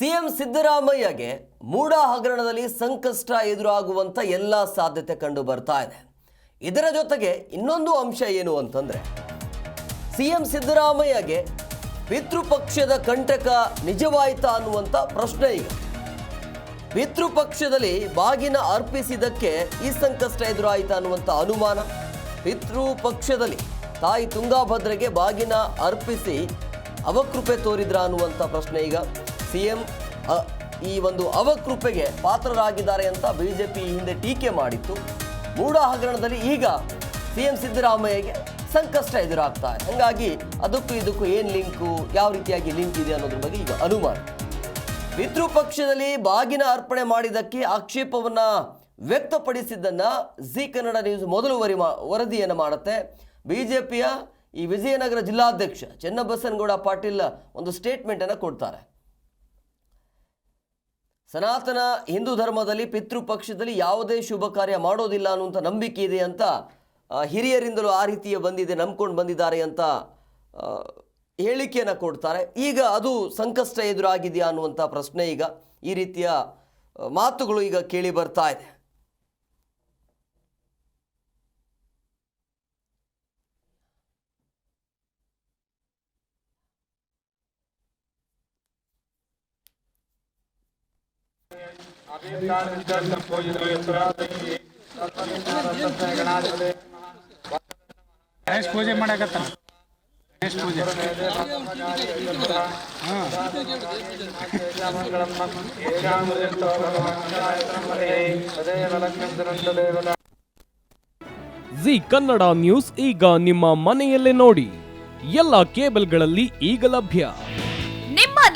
CM ಸಿದ್ದರಾಮಯ್ಯಗೆ ಮೂಡ ಹಗರಣದಲ್ಲಿ ಸಂಕಷ್ಟ ಎದುರಾಗುವಂತ ಎಲ್ಲ ಸಾಧ್ಯತೆ ಕಂಡು ಬರ್ತಾ ಇದೆ. ಇದರ ಜೊತೆಗೆ ಇನ್ನೊಂದು ಅಂಶ ಏನು ಅಂತಂದ್ರೆ, ಸಿಎಂ ಸಿದ್ದರಾಮಯ್ಯಗೆ ಪಿತೃಪಕ್ಷದ ಕಂಟಕ ನಿಜವಾಯಿತಾ ಅನ್ನುವಂಥ ಪ್ರಶ್ನೆ ಈಗ. ಪಿತೃಪಕ್ಷದಲ್ಲಿ ಬಾಗಿನ ಅರ್ಪಿಸಿದ್ದಕ್ಕೆ ಈ ಸಂಕಷ್ಟ ಎದುರಾಯಿತಾ ಅನ್ನುವಂಥ ಅನುಮಾನ. ಪಿತೃಪಕ್ಷದಲ್ಲಿ ತಾಯಿ ತುಂಗಾಭದ್ರೆಗೆ ಬಾಗಿನ ಅರ್ಪಿಸಿ ಅವಕೃಪೆ ತೋರಿದ್ರ ಅನ್ನುವಂಥ ಪ್ರಶ್ನೆ ಈಗ. ಸಿಎಂ ಈ ಒಂದು ಅವಕೃಪೆಗೆ ಪಾತ್ರರಾಗಿದ್ದಾರೆ ಅಂತ ಬಿಜೆಪಿ ಹಿಂದೆ ಟೀಕೆ ಮಾಡಿತ್ತು. ಮೂಡ ಹಗರಣದಲ್ಲಿ ಈಗ ಸಿಎಂ ಸಿದ್ದರಾಮಯ್ಯಗೆ ಸಂಕಷ್ಟ ಎದುರಾಗ್ತಾ ಇದೆ. ಹಾಗಾಗಿ ಅದಕ್ಕೂ ಇದಕ್ಕೂ ಏನು ಲಿಂಕು, ಯಾವ ರೀತಿಯಾಗಿ ಲಿಂಕ್ ಇದೆ ಅನ್ನೋದ್ರ ಬಗ್ಗೆ ಈಗ ಅನುಮಾನ. ಪಿತೃಪಕ್ಷದಲ್ಲಿ ಬಾಗಿನ ಅರ್ಪಣೆ ಮಾಡಿದ್ದಕ್ಕೆ ಆಕ್ಷೇಪವನ್ನು ವ್ಯಕ್ತಪಡಿಸಿದ್ದನ್ನು ಜಿ ಕನ್ನಡ ನ್ಯೂಸ್ ಮೊದಲು ವರಿ ಮಾ, ವರದಿಯನ್ನು ಮಾಡುತ್ತೆ. ಬಿಜೆಪಿಯ ಈ ವಿಜಯನಗರ ಜಿಲ್ಲಾಧ್ಯಕ್ಷ ಚೆನ್ನಬಸನಗೌಡ ಪಾಟೀಲ್ ಒಂದು ಸ್ಟೇಟ್ಮೆಂಟನ್ನು ಕೊಡ್ತಾರೆ. ಸನಾತನ ಹಿಂದೂ ಧರ್ಮದಲ್ಲಿ ಪಿತೃಪಕ್ಷದಲ್ಲಿ ಯಾವುದೇ ಶುಭ ಕಾರ್ಯ ಮಾಡೋದಿಲ್ಲ ಅನ್ನುವಂಥ ನಂಬಿಕೆ ಇದೆ ಅಂತ ಹಿರಿಯರಿಂದಲೂ ಆ ರೀತಿಯ ಬಂದಿದೆ, ನಂಬ್ಕೊಂಡು ಬಂದಿದ್ದಾರೆ ಅಂತ ಹೇಳಿಕೆಯನ್ನು ಕೊಡ್ತಾರೆ. ಈಗ ಅದು ಸಂಕಷ್ಟ ಎದುರಾಗಿದೆಯಾ ಅನ್ನುವಂಥ ಪ್ರಶ್ನೆ ಈಗ ಈ ರೀತಿಯ ಮಾತುಗಳು ಈಗ ಕೇಳಿ ಬರ್ತಾ ಇದೆ. ಗಣೇಶ ಪೂಜೆ ಮಾಡಕತ್ತ ಗಣೇಶ ಪೂಜೆ. ಜಿ ಕನ್ನಡ ನ್ಯೂಸ್ ಈಗ ನಿಮ್ಮ ಮನೆಯಲ್ಲೇ ನೋಡಿ. ಎಲ್ಲ ಕೇಬಲ್ಗಳಲ್ಲಿ ಈಗ ಲಭ್ಯ.